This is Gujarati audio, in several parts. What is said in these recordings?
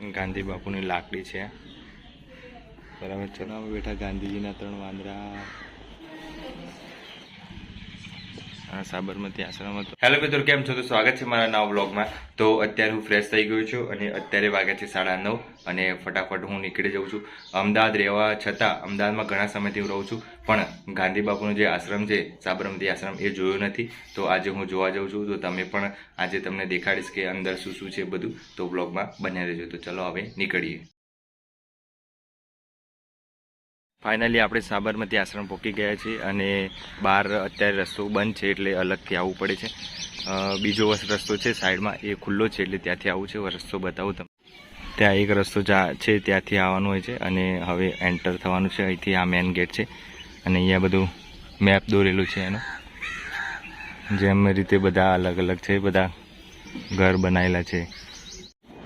ગાંધી બાપુની લાકડી છે. બરાબર ચલો. બેઠા ગાંધીજીના ત્રણ વાંદરા. સાબરમતી આશ્રમ હતો. હેલો મિત્રો, કેમ છો? તો સ્વાગત છે મારા નવા બ્લોગમાં તો અત્યારે હું ફ્રેશ થઈ ગયો છું અને અત્યારે વાગ્યા છે સાડા નવ અને ફટાફટ હું નીકળી જાઉં છું. અમદાવાદ રહેવા છતાં અમદાવાદમાં ઘણા સમયથી હું રહું છું, પણ ગાંધી બાપુનો જે આશ્રમ છે, સાબરમતી આશ્રમ, એ જોયો નથી. તો આજે હું જોવા જાઉં છું. તો તમે પણ આજે તમને દેખાડીશ કે અંદર શું શું છે બધું. તો બ્લોગમાં બન્યા રહેજો. તો ચલો હવે નીકળીએ. ફાઇનલી આપણે સાબરમતી આશ્રમ પહોંચી ગયા છીએ અને બહાર અત્યારે રસ્તો બંધ છે એટલે અલગથી આવવું પડે છે. બીજો રસ્તો છે સાઈડમાં, એ ખુલ્લો છે એટલે ત્યાંથી આવું છે. રસ્તો બતાવું તમે ત્યાં એક રસ્તો છે, ત્યાંથી આવવાનું હોય છે અને હવે એન્ટર થવાનું છે. અહીંથી આ મેન ગેટ છે અને અહીંયા બધું મેપ દોરેલું છે એનો. જેમ રીતે બધા અલગ અલગ છે, બધા ઘર બનાવેલા છે.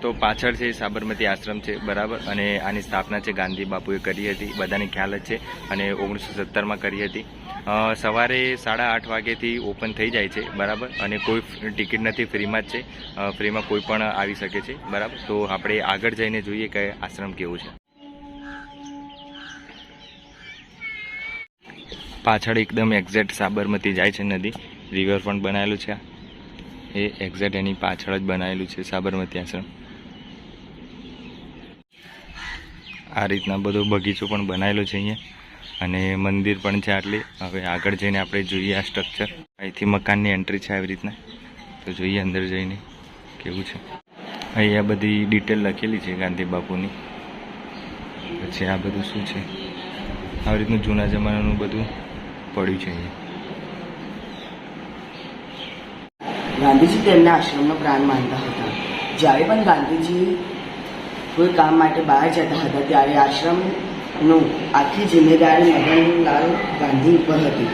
તો પાછળ છે સાબરમતી આશ્રમ છે, બરાબર? અને આની સ્થાપના છે ગાંધી બાપુએ કરી હતી. બધાને ખ્યાલ જ છે અને ઓગણીસો સત્તરમાં કરી હતી. સવારે સાડા આઠ વાગ્યાથી ઓપન થઈ જાય છે, બરાબર? અને કોઈ ટિકિટ નથી, ફ્રીમાં જ છે. ફ્રીમાં કોઈ પણ આવી શકે છે, બરાબર? તો આપણે આગળ જઈને જોઈએ કે આશ્રમ કેવું છે. પાછળ એકદમ એક્ઝેક્ટ સાબરમતી જાય છે નદી. રિવરફ્રન્ટ બનાવેલું છે એ એક્ઝેક્ટ એની પાછળ જ બનાવેલું છે સાબરમતી આશ્રમ. આ રીતના બધો બગીચો પણ બનાવેલો છે અહીંયા. અને મંદિર પણ છે આટલી. હવે આગળ જઈને આપણે જોઈએ આ સ્ટ્રક્ચર અહીંથી મકાનની એન્ટ્રી છે આવી રીતના. તો જોઈએ અંદર જઈને કેવું છે. અહીંયા બધી ડિટેલ લખેલી છે ગાંધી બાપુની. પછી આ બધું શું છે? આવી રીતનું જૂના જમાનાનું બધું પડ્યું છે અહીંયા. ગાંધીજી તેમના આશ્રમનો પ્રાણ માનતા હતા. જ્યારે પણ ગાંધીજી કોઈ કામ માટે બહાર જતા હતા, ત્યારે આશ્રમનું આખી જિમ્મેદારી મદનલાલ ગાંધી ઉપર હતી.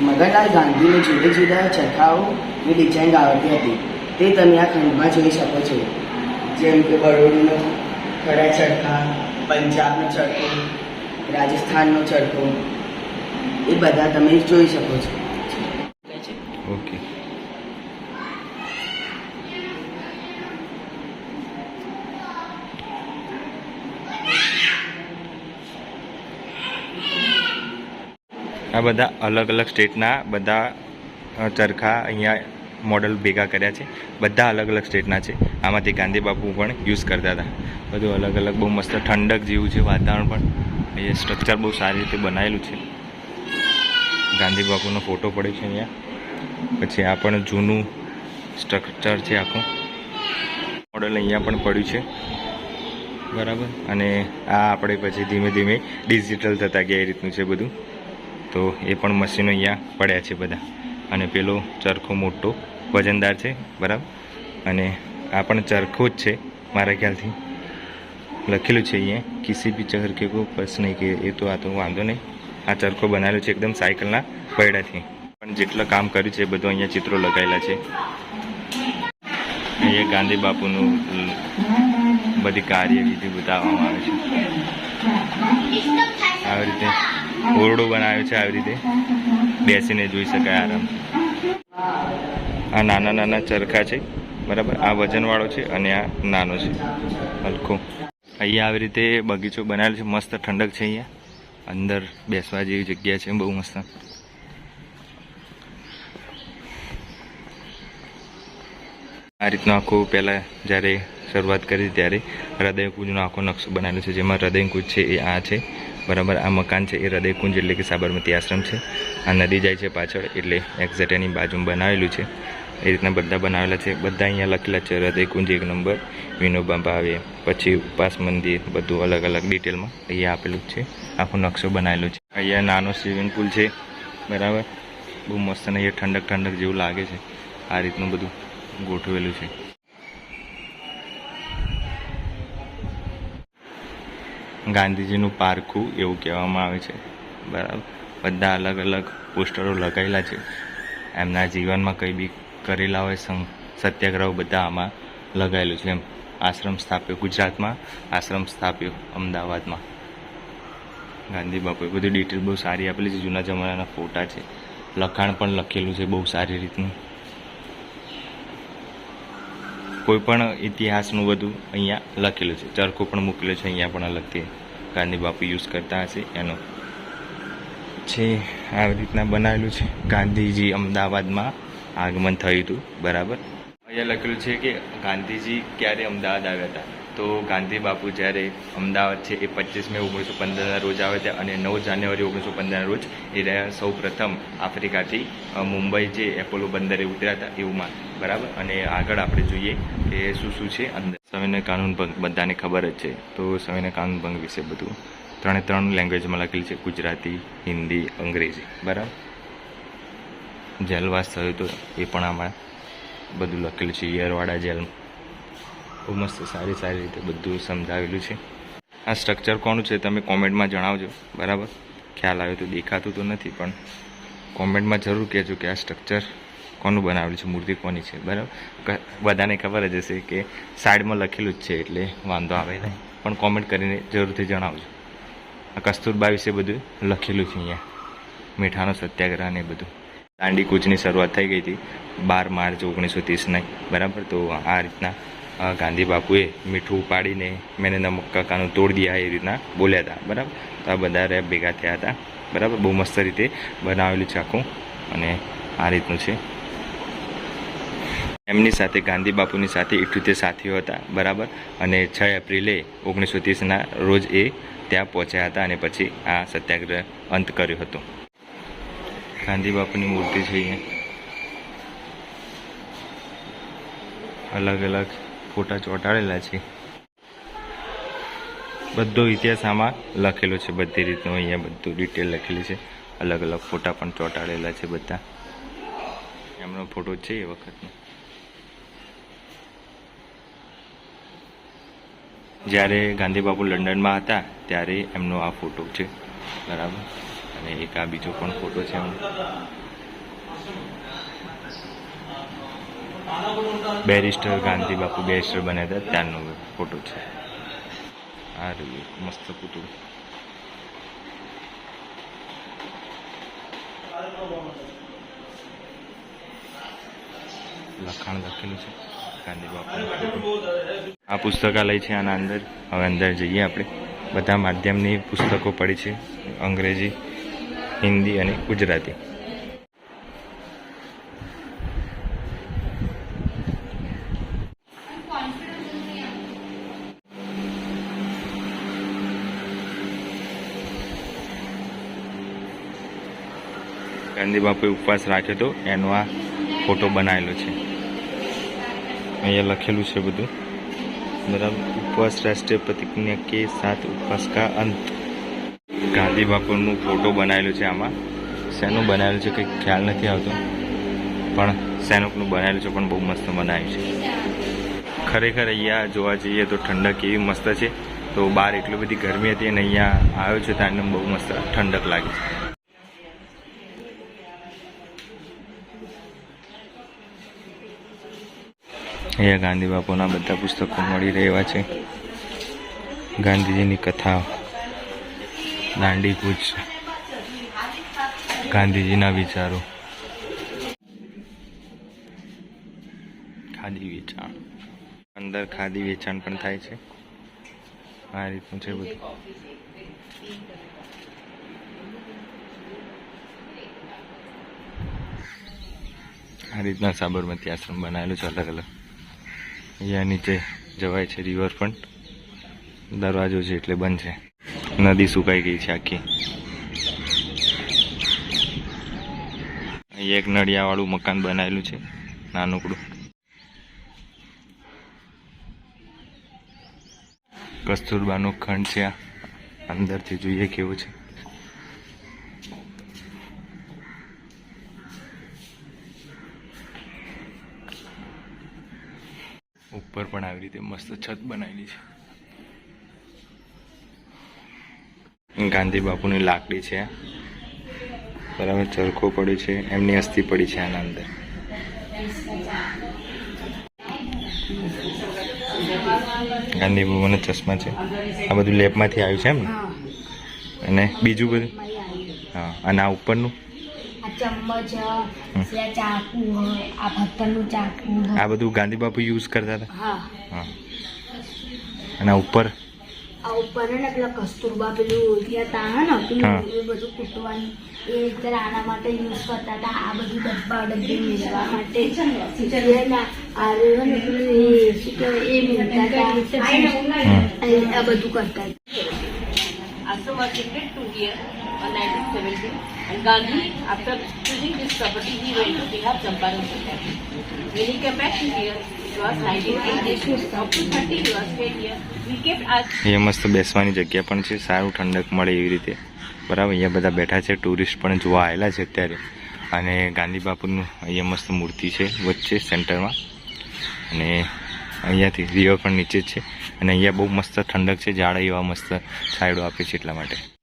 મગનલાલ ગાંધીને જુદા જુદા ચરખાઓની ડિઝાઇન આવડતી હતી. તે તમે આ ખંડમાં જોઈ શકો છો. જેમ કે બરોડીનો ખડા ચરખા, પંજાબનો ચરખો, રાજસ્થાનનો ચરખો, એ બધા તમે જોઈ શકો છો. ઓકે. આ બધા અલગ અલગ સ્ટેટના બધા ચરખા અહીંયા મોડલ ભેગા કર્યા છે. બધા અલગ અલગ સ્ટેટના છે. આમાંથી ગાંધી બાપુ પણ યુઝ કરતા હતા. બધું અલગ અલગ, બહુ મસ્ત ઠંડક જેવું છે વાતાવરણ પણ. અહીંયા સ્ટ્રક્ચર બહુ સારી રીતે બનાવેલું છે. ગાંધી બાપુનો ફોટો પડ્યો છે અહીંયા. પછી આ પણ જૂનું સ્ટ્રક્ચર છે આખું. મોડલ અહીંયા પણ પડ્યું છે. બરાબર? અને આ આપણે પછી ધીમે ધીમે ડિજિટલ થતા ગયા એ રીતનું છે બધું. તો એ પણ મશીનો અહીંયા પડ્યા છે બધા. અને પેલો ચરખો મોટો વજનદાર છે બરાબર? અને આ પણ ચરખો જ છે મારા ખ્યાલથી. લખેલું છે અહીંયા કિસી બી કે કો પસ નહીં કે એ તો આ તો વાંધો નહીં. આ ચરખો બનાવેલો છે એકદમ સાયકલના પૈડાથી. પણ જેટલું કામ કર્યું છે એ બધું અહીંયા ચિત્રો લગાવેલા છે. અહીંયા ગાંધી બાપુનું બધી કાર્યવિધિ બતાવવામાં આવે છે. આવી રીતે ઓરડો બનાવ્યો છે આવી રીતે. બેસીને જોઈ શકાય આરામ. આ નાના નાના ચરખા છે, બરાબર? આ વજનવાળો છે અને આ નાનો છે. હલકો. અહીંયા આવી રીતે બગીચો બનાવેલો છે, મસ્ત ઠંડક છે અહીંયા. અંદર બેસવા જેવી જગ્યા છે, બહુ મસ્ત. આ રીતનું આખું પહેલાં જ્યારે શરૂઆત કરી ત્યારે હૃદયકુંજનો આખો નકશો બનાવેલો છે, જેમાં હૃદયકુંજ છે એ આ છે. બરાબર, આ મકાન છે એ હૃદયકુંજ એટલે કે સાબરમતી આશ્રમ છે. આ નદી જાય છે પાછળ એટલે એક્ઝેક્ટ એની બાજુમાં બનાવેલું છે. એ રીતના બધા બનાવેલા છે. બધા અહીંયા લખેલા છે હૃદયકુંજ એક નંબર વિનોબા ભાવે પછી ઉપાસ મંદિર, બધું અલગ અલગ ડિટેલમાં અહીંયા આપેલું છે. આખો નકશો બનાવેલો છે. અહીંયા નાનો સ્વિમિંગ પુલ છે, બરાબર? બહુ મસ્ત અને અહીંયા ઠંડક ઠંડક જેવું લાગે છે. આ રીતનું બધું ગોઠવેલું છે. ગાંધીજીનું પારખું એવું કહેવામાં આવે છે. બરાબર. બધા અલગ અલગ પોસ્ટરો લગાવેલા છે. એમના જીવનમાં કંઈ બી કરેલા હોય સત્યાગ્રહ બધા આમાં લગાવેલું છે. એમ આશ્રમ સ્થાપ્યો ગુજરાતમાં, આશ્રમ સ્થાપ્યો અમદાવાદમાં. ગાંધી બાપુએ બધી ડિટેલ બહુ સારી આપેલી છે. જૂના જમાનાના ફોટા છે. લખાણ પણ લખેલું છે બહુ સારી રીતનું. કોઈ પણ ઇતિહાસનું બધું અહીંયા લખેલું છે. ચરખો પણ મૂકેલો છે, અહીંયા પણ અલગથી ગાંધી બાપુ યુઝ કરતા હશે એનો. છે આવી રીતના બનાવેલું છે, ગાંધીજી અમદાવાદમાં આગમન થયું હતું, બરાબર? અહીંયા લખેલું છે કે ગાંધીજી ક્યારે અમદાવાદ આવ્યા હતા? તો ગાંધી બાપુ જ્યારે અમદાવાદ છે એ પચીસ મે ઓગણીસો પંદરના રોજ આવે છે અને નવ જાન્યુઆરી ઓગણીસો પંદરના રોજ એ રહ્યા સૌ પ્રથમ આફ્રિકાથી મુંબઈ જે એપોલો બંદરે ઉતર્યા હતા એવુંમાં બરાબર? અને આગળ આપણે જોઈએ કે શું શું છે અંદર. સંવિધાન કાનૂન ભંગ, બધાને ખબર જ છે. તો સંવિધાન કાનૂન ભંગ વિશે બધું ત્રણે ત્રણ લેંગ્વેજમાં લખેલું છે, ગુજરાતી, હિન્દી, અંગ્રેજી, બરાબર? જેલવાસ થયો તો એ પણ આમાં બધું લખેલું છે યરવાડા જેલ બહુ મસ્ત, સારી સારી રીતે બધું સમજાવેલું છે. આ સ્ટ્રક્ચર કોનું છે તમે કોમેન્ટમાં જણાવજો, બરાબર? ખ્યાલ આવ્યો તો દેખાતું તો નથી, પણ કોમેન્ટમાં જરૂર કહેજો કે આ સ્ટ્રક્ચર કોનું બનાવેલું છે, મૂર્તિ કોની છે, બરાબર? બધાને ખબર જ હશે કે સાઈડમાં લખેલું જ છે, એટલે વાંધો આવે નહીં. પણ કોમેન્ટ કરીને જરૂરથી જણાવજો. આ કસ્તુરબા વિશે બધું લખેલું છે અહીંયા. મીઠાનો સત્યાગ્રહ ને બધું. દાંડી કૂચની શરૂઆત થઈ ગઈ હતી બાર માર્ચ ઓગણીસો ત્રીસના, બરાબર? તો આ રીતના ગાંધી બાપુએ મીઠું પાડીને મેને નમક કાકાનું તોડ દિયા એ રીતના બોલ્યા હતા, બરાબર? તો આ બધા રેપ ભેગા થયા હતા, બરાબર? બહુ મસ્ત રીતે બનાવેલું છે અને આ રીતનું છે. એમની સાથે, ગાંધી બાપુની સાથે ઇઠ્યોતેર સાથીઓ હતા, બરાબર? અને છ એપ્રિલે ઓગણીસો ત્રીસના રોજ એ ત્યાં પહોંચ્યા હતા અને પછી આ સત્યાગ્રહ અંત કર્યો હતો. ગાંધી બાપુની મૂર્તિ છે અલગ અલગ ફોટા ચોંટાડેલા છે. બધો ઇતિહાસ આમાં લખેલો છે, બધી રીતનું અહીંયા બધું ડિટેલ લખેલી છે. અલગ અલગ ફોટા પણ ચોંટાડેલા છે બધા. એમનો ફોટો છે એ વખતનો. જ્યારે ગાંધીબાપુ લંડનમાં હતા, ત્યારે એમનો આ ફોટો છે. બરાબર? અને એક આ બીજો પણ ફોટો છે એમનો. બેરિસ્ટર ગાંધી બાપુ બેરિસ્ટર બન્યા હતા. ત્યારનો ફોટો છે. આ રહ્યું મસ્ત પૂતળું લખાણ લખેલું છે. ગાંધી બાપુ આ પુસ્તકાલય છે આના અંદર. હવે અંદર જઈએ આપણે. બધા માધ્યમની પુસ્તકો પડી છે. અંગ્રેજી, હિન્દી અને ગુજરાતી. ગાંધી બાપુએ ઉપવાસ રાખ્યો હતો, એનો આ ફોટો બનાવેલો છે. અહીંયા લખેલું છે બધું. બરાબર. ઉપવાસ રાષ્ટ્રીય પ્રતિજ્ઞા કે સાત ઉપવાસ કા અંત. ગાંધી બાપુનું ફોટો બનાવેલું છે આમાં. શેનું બનાવેલું છે કંઈક ખ્યાલ નથી આવતો. પણ શેનોકનું બનાવેલું છે, પણ બહુ મસ્ત બનાવ્યું છે. ખરેખર અહીંયા જોવા જઈએ તો ઠંડક એવી મસ્ત છે. તો બહાર એટલી બધી ગરમી હતી અને અહીંયા આવ્યો છે ત્યારે બહુ મસ્ત ઠંડક લાગે છે. અહીંયા ગાંધી બાપુના બધા પુસ્તકો મળી રહ્યા છે. ગાંધીજીની કથા, દાંડી કૂચ, ગાંધીજીના વિચારો. ખાદી વેચાણ. અંદર ખાદી વેચાણ પણ થાય છે. આ રીતનું છે બધું. આ રીતના સાબરમતી આશ્રમ બનાવેલું છે અલગ અલગ. અહીંયા નીચે જવાય છે રિવરફ્રન્ટ દરવાજો છે એટલે બંધ છે. નદી સુકાઈ ગઈ છે આખી. અહીંયા એક નળિયાવાળું મકાન બનાવેલું છે, નાનકડું. કસ્તુરબાનો ખંડ છે આ. અંદરથી જોઈએ કેવું છે. ઉપર પણ આવી રીતે મસ્ત છત બનાવેલી છે. ગાંધી બાપુની લાકડી છે. બરાબર ચરખો પડ્યો છે. એમની અસ્થિ પડી છે આના અંદર. ગાંધી બાપુના ચશ્મા છે. આ બધું લેબમાંથી આવ્યું છે એમ ને? અને બીજું બધું? હા. અને આ ઉપરનું? આ ચાકુ હોય આ પથ્થરનું ચાકુ આ બધું ગાંધી બાપુ યુઝ કરતા હતા? હા. હા. અને ઉપર? આ ઉપર ને પેલા કસ્તુરબા પેલું ત્યાં તા ને? પેલું એ બધું કૂટવાનું એ રીતે આના માટે યુઝ કરતા હતા. આ બધું ડબ્બા ડબ્બી મેળવા માટે. એ મેળતા આ બધું કરતા on 1917 and Gandhi, after choosing this property, he went to Bihar Champaran. When he came back here, it was 1980. Up to 30 he was stayed here. અહીંયા મસ્ત બેસવાની જગ્યા પણ છે સારું ઠંડક મળે એવી રીતે બરાબર અહીંયા બધા બેઠા છે ટુરિસ્ટ પણ જોવા આવેલા છે અત્યારે અને ગાંધી બાપુનું અહીંયા મસ્ત મૂર્તિ છે વચ્ચે સેન્ટરમાં અને અહીંયાથી રિવર પણ નીચે છે અને અહીંયા બહુ મસ્ત ઠંડક છે ઝાડ એવા મસ્ત છાંયડો આપે છે એટલા માટે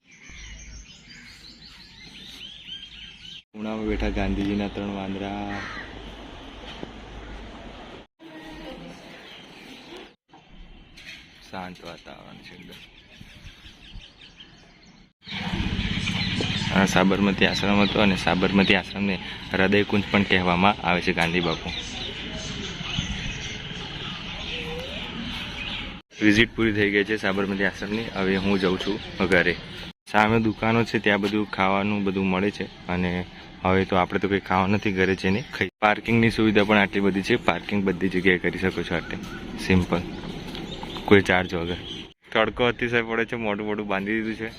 બેઠા ગાંધીજીના ત્રણ વાંદરા. શાંત વાતાવરણ છે સાબરમતી આશ્રમ હતો અને સાબરમતી આશ્રમને હૃદયકુંજ પણ કહેવામાં આવે છે ગાંધી બાપુ. વિઝિટ પૂરી થઈ ગઈ છે સાબરમતી આશ્રમની. હવે હું જઉં છું ઘરે. સામે દુકાનો છે, ત્યાં બધું ખાવાનું બધું મળે છે અને હવે તો આપણે તો કંઈ ખાવા નથી ઘરે જઈને ખાઈ. પાર્કિંગની સુવિધા પણ આટલી બધી છે. પાર્કિંગ બધી જગ્યાએ કરી શકો છો આટલે. સિમ્પલ કોઈ ચાર્જ વગર. તડકો અતિશય પડે છે. મોટું મોટું બાંધી દીધું છે.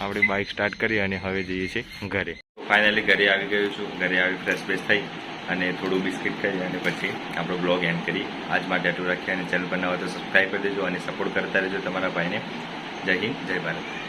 આપણે બાઇક સ્ટાર્ટ કરી અને હવે જઈએ છીએ ઘરે. ફાઇનલી ઘરે આવી ગયો છું. ઘરે આવી ફ્રેશ ફ્રેશ થઈ અને થોડું બિસ્કિટ ખાઈ અને પછી આપણો બ્લોગ એન્ડ કરી આજ માટે આટલું રાખીએ અને ચેનલ બનાવો તો સબસ્ક્રાઈબ કરી દેજો અને સપોર્ટ કરતા રહેજો તમારા ભાઈને. જય હિન્દ, જય ભારત.